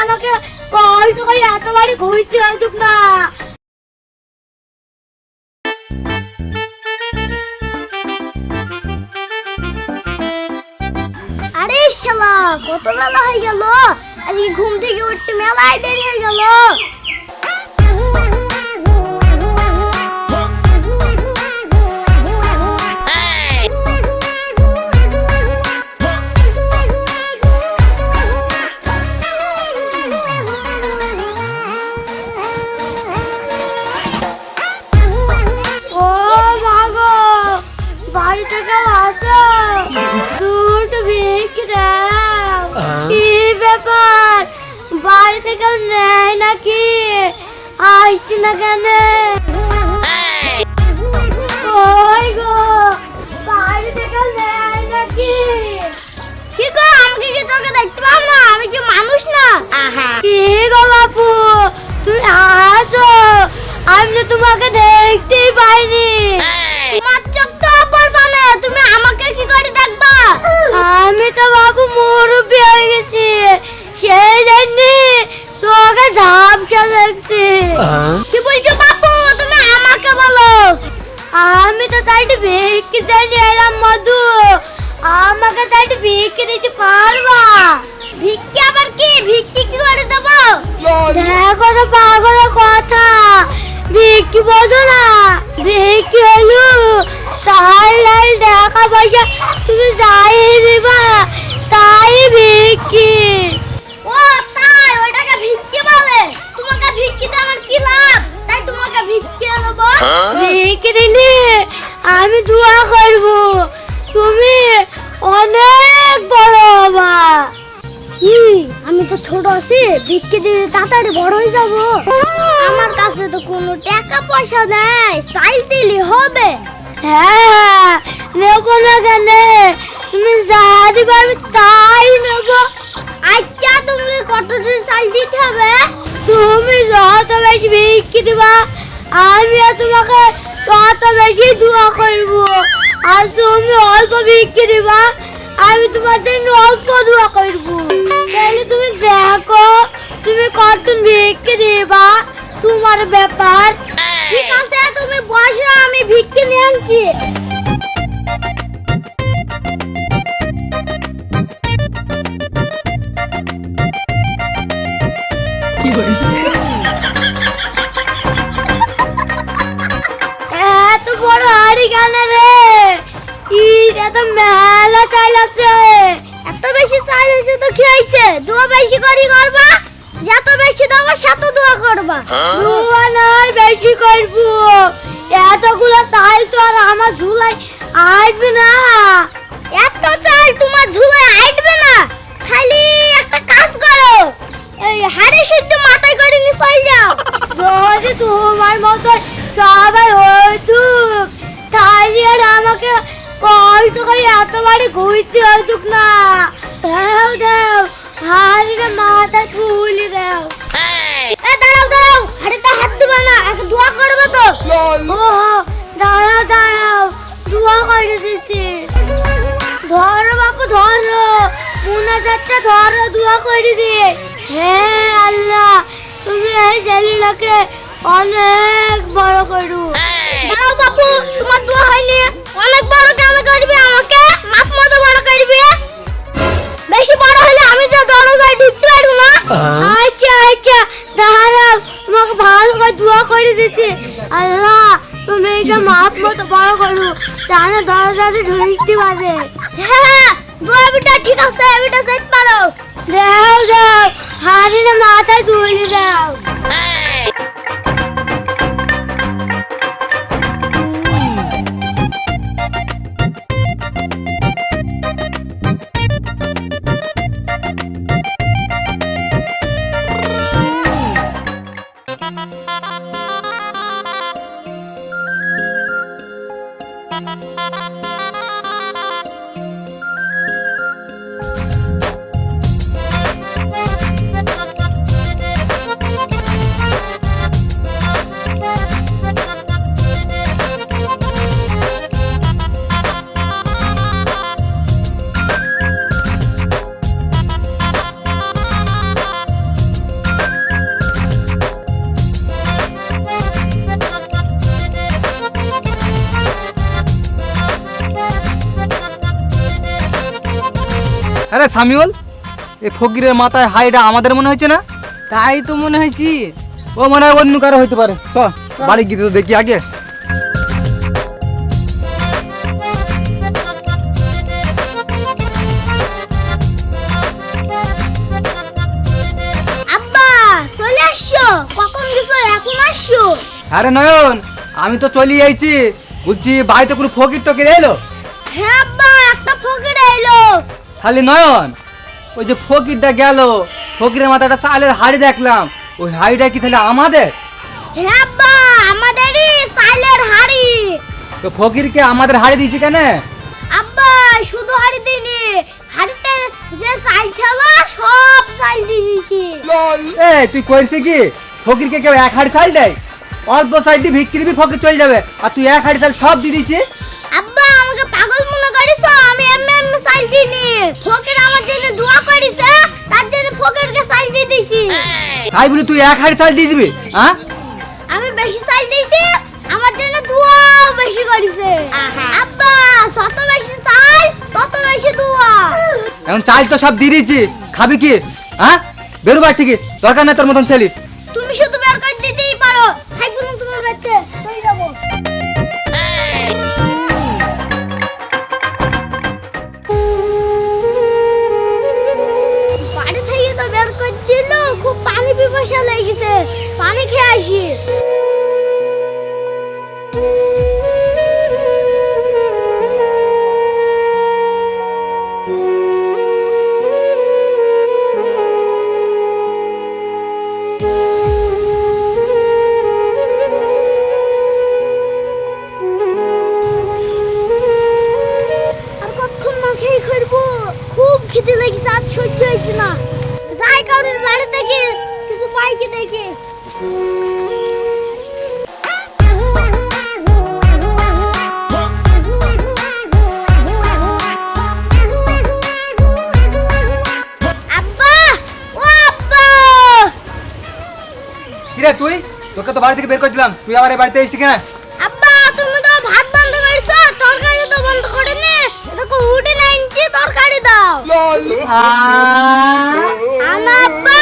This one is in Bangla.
আমাকে কষ্ট করে এত ঘুরতে হইতুক না। আরে কত বেলা হয়ে গেল? আজকে ঘুম থেকে উঠতে মেলায় দেরি হয়ে গেল। আসছি দিতে পারবা? ভিক্ষি আবার কি? ভিক্ষি কি করে দেব? দেখো তো পাগল কথা। ভিক্ষি বোঝো না। ভিক্ষি হলো তার লাল টাকা পয়সা। তুমি যাই দিবা তাই ভিক্ষি। আমি ছোট ভিক্ষে দিয়ে তাড়াতাড়ি বড় হয়ে যাব। আমার কাছে তো কোনো টাকা পয়সা নেই চাই দিলে হবে। হ্যাঁ নেব না কেন? তুমি যা দিবে আমি তাই নেব। আচ্ছা তুমি কতটা চাল দিতে হবে? তুমি যত বেশি ভিক্ষে দিবা আমিও তোমাকে তত বেশি দোয়া করব। আর তুমি অল্প ভিক্ষে দিবা আমি তোমার জন্য অল্প দোয়া করব। তাহলে তুমি দেখো, তুমি কতক্ষণ ভিক্ষে দিবা তোমার ব্যাপার। ঠিক আছে, তুমি বসো, আমি ভিক্ষে নিয়ে আনছি। এত বড় হাড়ি কেন এত মেলা চাল আছে। এত বেশি চাল আছে তো কি হয়েছে? দোয়া বেশি করি করবা? যত বেশি দেবো সেত দোয়া করবা। দোয়া নয় বেশি করব। এতগুলো চাল তো আর আমার ঝুলাই আসবে না। এত চাল তোমার ঝুলাই আসবে হইতুক না দাও দাও হাড়িটা মাথা তুলি দাও এ দাঁড়াও দাঁড়াও হাড়িতে হাত দিবা না দোয়া করবে তো ও দাঁড়াও দাঁড়াও দোয়া করে দিছি ধরো বাপু ধরো মুনা যাচ্ছে ধরো দোয়া করে দিয়ে হ্যাঁ আল্লাহ তুমি এই ছেলেটাকে অনেক বড় করু দাঁড়াও বাপু তোমার দোয়া হয়নি অনেক বড় কেন করবি আমাকে? মাপ মতো বড় করবি? বেশি বড় হলে আমি তো দরজায় ঢুকতে পারব না। আচ্ছা আচ্ছা। দাঁড়াও তোমাকে ভালো করে দোয়া করে দিচ্ছি। আল্লাহ তুমি একে মাপ মতো বড় করু জানে দরজাতে ঢুকতে পারে হ্যাঁ দোয়া বিটা ঠিক আছে বিটা সেট পারো। দাও দাও। হাড়িটা মাথায় তুলে দাও। আরে সামিউল এই ফকিরের মাথায় হাইটা আমাদের মনে হয়েছে না? তাই তো মনে হয়েছি। ও মনে হয় অন্য কারও হইতে পারে। চ বাড়ি গিয়ে তো দেখি আগে। আব্বা চলে আসছো? কখন গেছো? এখন আসছো? আরে নয়ন আমি তো চলে আইছি। বলছি বাড়িতে কোনো ফকির টকির এলো হ্যাঁ আব্বা একটা ফকির এলো খালি নয়ন। ওই যে ফকিরটা গেল ফকিরের মাথায় একটা চালের হাড়ি দেখলাম। ওই হাড়িটা কি তাহলে আমাদের? হ্যাঁ আব্বা আমাদেরই সাইলের হাড়ি। তো ফকিরকে আমাদের হাড়ি দিয়েছি কেন? আব্বা শুধু হাড়ি দিইনি হাড়িতে যে সাইল ছিল সব সাইল দিয়ে দিয়েছি। এ তুই কইছিস কি? ফকিরকে কেউ এক হাড়ি চাল দেয়? অল্প সাইডে ভিক্ষি দিবি ফকির চলে যাবে। আর তুই এক হাড়ি চাল সব দিয়ে দিচ্ছি আব্বা আমাকে পাগল মনে করিস আমি এমনি এমনি সাইল দিইনি ফকির আমার জন্য দোয়া করিছে তার জন্য ফকিরকে সাইল দিয়ে দিয়েছি তাই বলি তুই এক হাড়ি চাল দিয়ে দিবি হ্যাঁ আমি বেশি সাইল দিয়েছি আমার জন্য দোয়া বেশি করিছে। আব্বা যত বেশি সাইল তত বেশি দোয়া। এখন চাল তো সব দিয়ে দিয়েছি খাবি কি? হ্যাঁ বেরোবার ঠিকই দরকার নেই তোর মতন ছেলে। তো বাড়ি থেকে বের করে দিলাম। তুই আবার এই বাড়িতে এসেছিস কিনা? আব্বা তুমি তো ভাত বন্ধ করেছ তরকারি তো বন্ধ করে নে উঠে না ইঞ্চি তরকারি দাও। আব্বা